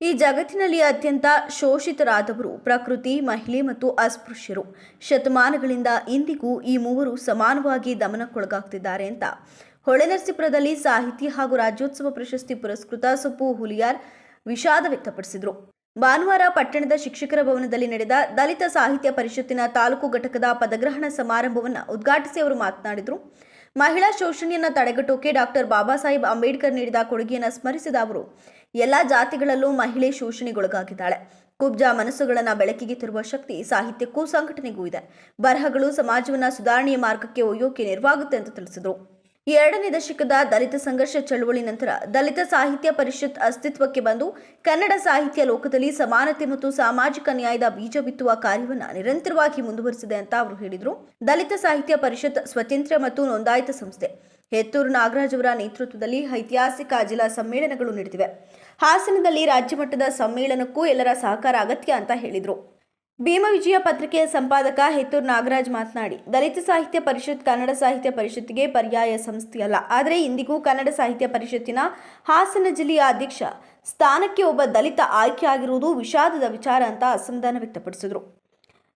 ಈ ಜಗತ್ತಿನಲ್ಲಿ ಅತ್ಯಂತ ಶೋಷಿತರಾದವರು ಪ್ರಕೃತಿ, ಮಹಿಳೆ ಮತ್ತು ಅಸ್ಪೃಶ್ಯರು. ಶತಮಾನಗಳಿಂದ ಇಂದಿಗೂ ಈ ಮೂವರು ಸಮಾನವಾಗಿ ದಮನಕ್ಕೊಳಗಾಗ್ತಿದ್ದಾರೆ ಅಂತ. ಹೊಳೆನರಸೀಪುರದಲ್ಲಿ ಸಾಹಿತಿ ಹಾಗೂ ರಾಜ್ಯೋತ್ಸವ ಪ್ರಶಸ್ತಿ ಪುರಸ್ಕೃತ ಸುಪ್ಪು ಹುಲಿಯಾರ್ ವಿಷಾದ ವ್ಯಕ್ತಪಡಿಸಿದರು. ಭಾನುವಾರ ಪಟ್ಟಣದ ಶಿಕ್ಷಕರ ಭವನದಲ್ಲಿ ನಡೆದ ದಲಿತ ಸಾಹಿತ್ಯ ಪರಿಷತ್ತಿನ ತಾಲೂಕು ಘಟಕದ ಪದಗ್ರಹಣ ಸಮಾರಂಭವನ್ನು ಉದ್ಘಾಟಿಸಿ ಅವರು ಮಾತನಾಡಿದರು. ಮಹಿಳಾ ಶೋಷಣೆಯನ್ನು ತಡೆಗಟ್ಟೋಕೆ ಡಾಕ್ಟರ್ ಬಾಬಾ ಸಾಹೇಬ್ ಅಂಬೇಡ್ಕರ್ ನೀಡಿದ ಕೊಡುಗೆಯನ್ನು ಸ್ಮರಿಸಿದ ಅವರು ಎಲ್ಲ ಜಾತಿಗಳಲ್ಲೂ ಮಹಿಳೆ ಶೋಷಣೆಗೊಳಗಾಗಿದ್ದಾಳೆ. ಕುಬ್ಜ ಮನಸ್ಸುಗಳನ್ನು ಬೆಳಕಿಗೆ ತರುವ ಶಕ್ತಿ ಸಾಹಿತ್ಯಕ್ಕೂ ಸಂಘಟನೆಗೂ ಇದೆ. ಬರಹಗಳು ಸಮಾಜವನ್ನು ಸುಧಾರಣೆಯ ಮಾರ್ಗಕ್ಕೆ ಒಯ್ಯೋಕೆ ನೆರವಾಗುತ್ತೆ ಅಂತ ತಿಳಿಸಿದರು. ಎರಡನೇ ದಶಕದ ದಲಿತ ಸಂಘರ್ಷ ಚಳವಳಿ ನಂತರ ದಲಿತ ಸಾಹಿತ್ಯ ಪರಿಷತ್ ಅಸ್ತಿತ್ವಕ್ಕೆ ಬಂದು ಕನ್ನಡ ಸಾಹಿತ್ಯ ಲೋಕದಲ್ಲಿ ಸಮಾನತೆ ಮತ್ತು ಸಾಮಾಜಿಕ ನ್ಯಾಯದ ಬೀಜ ಬಿತ್ತುವ ಕಾರ್ಯವನ್ನು ನಿರಂತರವಾಗಿ ಮುಂದುವರಿಸಿದೆ ಅಂತ ಅವರು ಹೇಳಿದರು. ದಲಿತ ಸಾಹಿತ್ಯ ಪರಿಷತ್ ಸ್ವತಂತ್ರ ಮತ್ತು ನೋಂದಾಯಿತ ಸಂಸ್ಥೆ. ಹೆತ್ತೂರು ನಾಗರಾಜ್ ಅವರ ನೇತೃತ್ವದಲ್ಲಿ ಐತಿಹಾಸಿಕ ಜಿಲ್ಲಾ ಸಮ್ಮೇಳನಗಳು ನಡೆದಿವೆ. ಹಾಸನದಲ್ಲಿ ರಾಜ್ಯ ಮಟ್ಟದ ಸಮ್ಮೇಳನಕ್ಕೂ ಎಲ್ಲರ ಸಹಕಾರ ಅಗತ್ಯ ಅಂತ ಹೇಳಿದರು. ಭೀಮವಿಜಯ ಪತ್ರಿಕೆಯ ಸಂಪಾದಕ ಹೆತ್ತೂರು ನಾಗರಾಜ್ ಮಾತನಾಡಿ, ದಲಿತ ಸಾಹಿತ್ಯ ಪರಿಷತ್ ಕನ್ನಡ ಸಾಹಿತ್ಯ ಪರಿಷತ್ತಿಗೆ ಪರ್ಯಾಯ ಸಂಸ್ಥೆಯಲ್ಲ ಆದರೆ ಇಂದಿಗೂ ಕನ್ನಡ ಸಾಹಿತ್ಯ ಪರಿಷತ್ತಿನ ಹಾಸನ ಜಿಲ್ಲೆಯ ಅಧ್ಯಕ್ಷ ಸ್ಥಾನಕ್ಕೆ ಒಬ್ಬ ದಲಿತ ಆಯ್ಕೆ ಆಗಿರುವುದು ವಿಷಾದದ ವಿಚಾರ ಅಂತ ಅಸಮಾಧಾನ ವ್ಯಕ್ತಪಡಿಸಿದರು.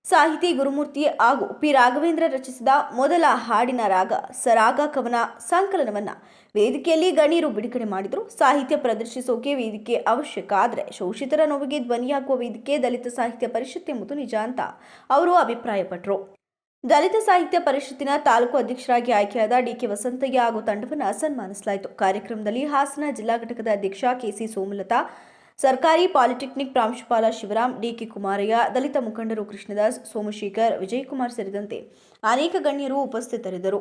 ಸಾಹಿತಿ ಗುರುಮೂರ್ತಿ ಹಾಗೂ ಪಿ ರಾಘವೇಂದ್ರ ರಚಿಸಿದ ಮೊದಲ ಹಾಡಿನ ರಾಗ ಸರಾಗ ಕವನ ಸಂಕಲನವನ್ನ ವೇದಿಕೆಯಲ್ಲಿ ಗಣ್ಯರು ಬಿಡುಗಡೆ ಮಾಡಿದರು. ಸಾಹಿತ್ಯ ಪ್ರದರ್ಶಿಸೋಕೆ ವೇದಿಕೆ ಅವಶ್ಯಕ. ಆದರೆ ಶೋಷಿತರ ನೋವಿಗೆ ಧ್ವನಿಯಾಗುವ ವೇದಿಕೆ ದಲಿತ ಸಾಹಿತ್ಯ ಪರಿಷತ್ ಎಂಬುದು ನಿಜ ಅಂತ ಅವರು ಅಭಿಪ್ರಾಯಪಟ್ಟರು ದಲಿತ ಸಾಹಿತ್ಯ ಪರಿಷತ್ತಿನ ತಾಲೂಕು ಅಧ್ಯಕ್ಷರಾಗಿ ಆಯ್ಕೆಯಾದ ಡಿಕೆ ವಸಂತಯ್ಯ ಹಾಗೂ ತಂಡವನ್ನು ಸನ್ಮಾನಿಸಲಾಯಿತು. ಕಾರ್ಯಕ್ರಮದಲ್ಲಿ ಹಾಸನ ಜಿಲ್ಲಾ ಘಟಕದ ಅಧ್ಯಕ್ಷ ಕೆಸಿ ಸೋಮಲತಾ ಸರ್ಕಾರಿ ಪಾಲಿಟೆಕ್ನಿಕ್ ಪ್ರಾಂಶುಪಾಲ ಶಿವರಾಮ್, ಡಿಕೆ ಕುಮಾರಯ್ಯ, ದಲಿತ ಮುಖಂಡರು ಕೃಷ್ಣದಾಸ್, ಸೋಮಶೇಖರ್, ವಿಜಯಕುಮಾರ್ ಸೇರಿದಂತೆ ಅನೇಕ ಗಣ್ಯರು ಉಪಸ್ಥಿತರಿದ್ದರು.